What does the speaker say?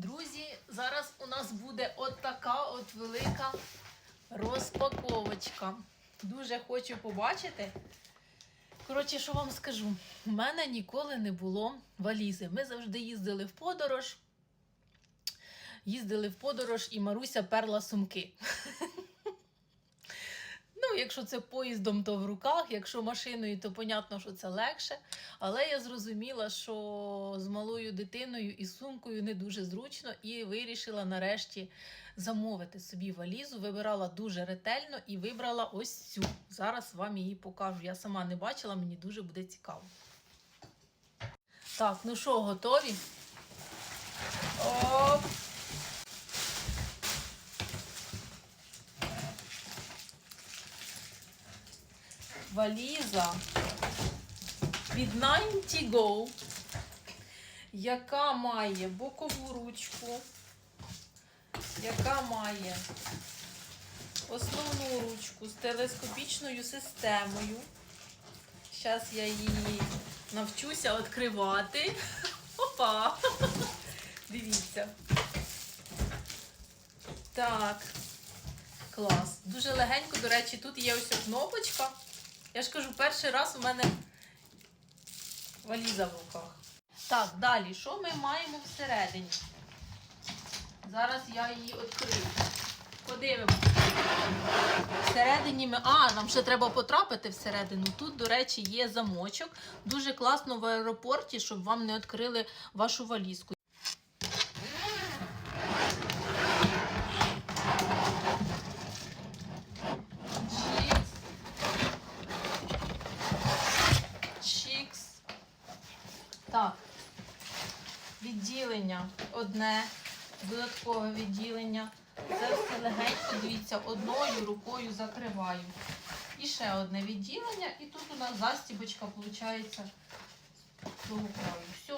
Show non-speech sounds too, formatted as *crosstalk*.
Друзі, зараз у нас буде от така от велика розпаковочка. Дуже хочу побачити. Коротше, що вам скажу? У мене ніколи не було валізи. Ми завжди їздили в подорож. Їздили в подорож і Маруся перла сумки. *laughs* Якщо це поїздом, то в руках, якщо машиною, то понятно, що це легше. Але я зрозуміла, що з малою дитиною і сумкою не дуже зручно, і вирішила нарешті замовити собі валізу. Вибирала дуже ретельно і вибрала ось цю. Зараз вам її покажу. Я сама не бачила, мені дуже буде цікаво. Так, ну що, готові? Оп! Валіза від 90 Go, яка має бокову ручку, яка має основну ручку з телескопічною системою. Зараз я її навчуся відкривати. Опа! Дивіться. Так. Клас. Дуже легенько, до речі, тут є ось кнопочка. Я ж кажу, перший раз у мене валіза в руках. Так, далі, що ми маємо всередині? Зараз я її відкрию. Подивимося. Всередині ми. А, нам ще треба потрапити всередину. Тут, до речі, є замочок. Дуже класно в аеропорті, щоб вам не відкрили вашу валізку. Так. Відділення одне, додаткове відділення. Це все легенько, дивіться, одною рукою закриваю. І ще одне відділення, і тут у нас застібочка, виходить, з краю. Все,